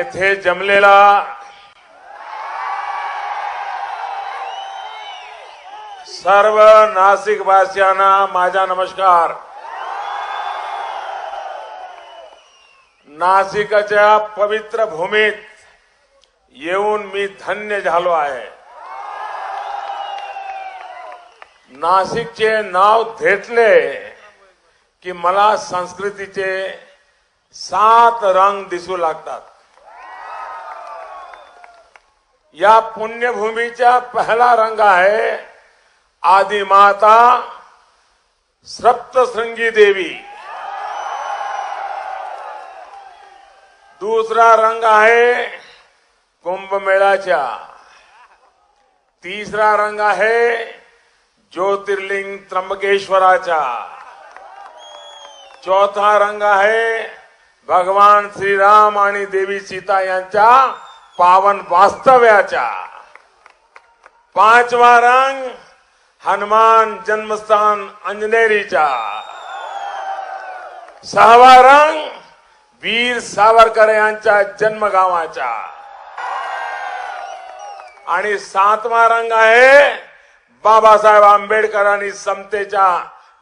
येथे जमलेला सर्व नाशिक वासियांना माझा नमस्कार. नाशिकच्या पवित्र भूमीत येऊन मी धन्य झालो आहे. नाशिकचे नाव घेतले की मला संस्कृतीचे सात रंग दिसू लागतात. या पुण्यभूमीचा पहिला रंग आहे आदिमाता सप्तशृंगी देवी. दूसरा रंग है आहे कुंभमेळ्याचा तीसरा रंग आहे ज्योतिर्लिंग त्र्यंबकेश्वराचा. चौथा रंग आहे भगवान श्रीराम आणि देवी सीता पावन वास्तव्याचा पाचवा रंग हनुमान जन्मस्थान अंजनेरीचा सहावा रंग वीर सावरकर यांच्या जन्मगावाचा आणि सातवा रंग आहे बाबासाहेब आंबेडकरांनी समतेचा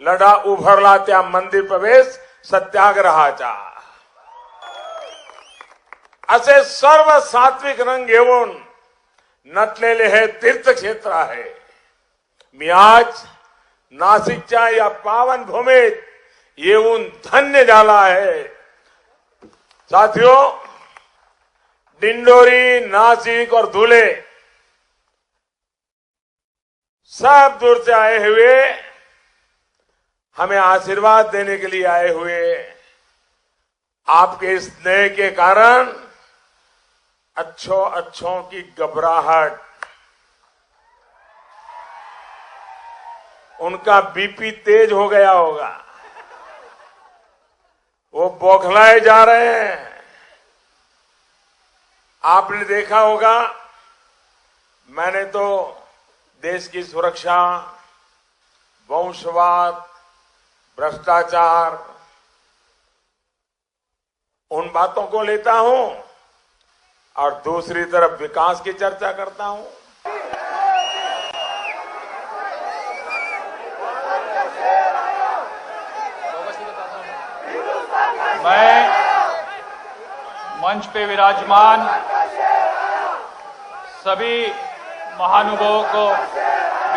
लढा उभारला त्या मंदिर प्रवेश सत्याग्रहाचा असे सर्व सात्विक रंग घेऊन नटलेले हे तीर्थक्षेत्र आहे. मी आज नाशिकच्या या पावन भूमीत येऊन धन्य झाला आहे. साथियों डिंडोरी नासिक और धुले सब दूर से आए हुए, हमें आशीर्वाद देने के लिए आए हुए। आपके स्नेह के कारण अच्छों अच्छों की घबराहट। उनका बीपी तेज हो गया होगा। वो बौखलाए जा रहे हैं। आपने देखा होगा, मैंने तो देश की सुरक्षा, वंशवाद, भ्रष्टाचार, उन बातों को लेता हूँ। और दूसरी तरफ़ विकास की चर्चा करता हूँ। मैं मंच पे विराजमान सभी महानुभावों को